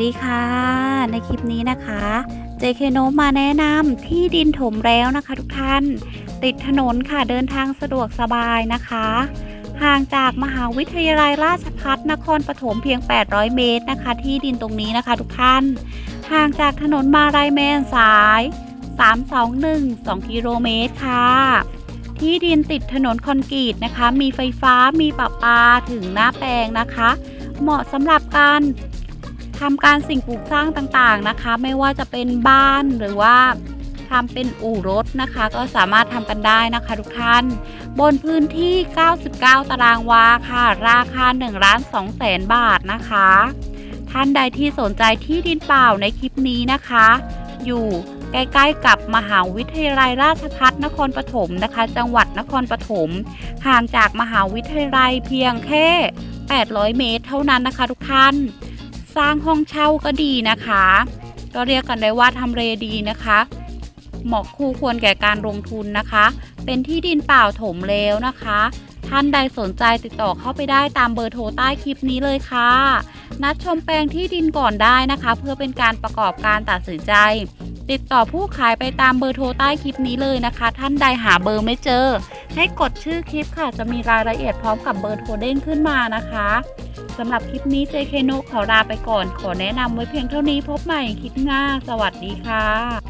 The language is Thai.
ดีค่ะ ในคลิปนี้นะคะ JK n o มาแนะนำที่ดินถมแล้วนะคะทุกท่าน ติดถนนค่ะเดินทางสะดวกสบายนะคะ ห่างจากมหาวิทยาลัยราชภัฏนครปฐมเพียง 800 เมตรนะคะ ที่ดินตรงนี้นะคะทุกท่าน ห่างจากถนนมาลายแมนสาย 321 2 กิโลเมตรค่ะ ที่ดินติดถนนคอนกรีตนะคะ มีไฟฟ้ามีประปาถึงหน้าแปลงนะคะ เหมาะสำหรับการ ทำการสิ่งปลูกสร้างต่างๆนะคะ ไม่ว่าจะเป็นบ้านหรือว่าทำเป็นอู่รถนะคะ ก็สามารถทำกันได้นะคะทุกท่าน บนพื้นที่ 99 ตารางวาค่ะ ราคา1ล้าน2แสนบาทนะคะ ท่านใดที่สนใจที่ดินเปล่าในคลิปนี้นะคะ อยู่ใกล้ๆกับมหาวิทยาลัยราชภัฏนครปฐมนะคะ จังหวัดนครปฐมห่างจากมหาวิทยาลัยเพียงแค่ 800 เมตร เท่านั้นนะคะทุกท่าน สร้างห้องเช่าก็ดีนะคะ ก็เรียกกันได้ว่าทำเลดีนะคะ เหมาะคู่ควรแก่การลงทุนนะคะ เป็นที่ดินเปล่าถมแล้วนะคะ ท่านใดสนใจติดต่อเข้าไปได้ตามเบอร์โทรใต้คลิปนี้เลยค่ะ นัดชมแปลงที่ดินก่อนได้นะคะ เพื่อเป็นการประกอบการตัดสินใจ ติดต่อผู้ขายไปตามเบอร์โทรใต้คลิปนี้เลยนะคะ ท่านใดหาเบอร์ไม่เจอ ให้กดชื่อคลิปค่ะ จะมีรายละเอียดพร้อมกับเบอร์โทรเด้งขึ้นมานะคะสำหรับคลิปนี้ JK นุขอลาไปก่อน ขอแนะนำไว้เพียงเท่านี้พบใหม่คลิปหน้า สวัสดีค่ะ